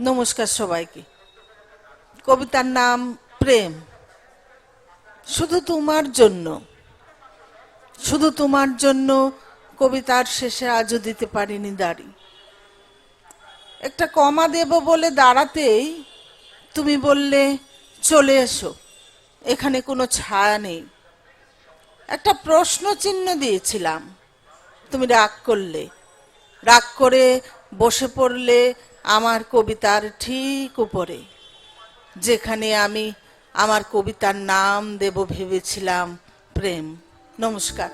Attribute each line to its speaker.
Speaker 1: নমস্কার সবাইকে। কবিতার নাম প্রেম। শুধু তোমার জন্য, শুধু তোমার জন্য কবিতার শেষে আজও দিতে পারিনি দাড়ি। একটা কমা দেব বলে দাঁড়াতেই তুমি বললে, চলে এসো, এখানে কোনো ছায়া নেই। একটা প্রশ্ন চিহ্ন দিয়েছিলাম। তুমি রাগ করলে, রাগ করে বসে পড়লে আমার কবিতার ঠিক উপরে। যেখানে আমি আমার কবিতার নাম দেব ভেবেছিলাম প্রেম। নমস্কার।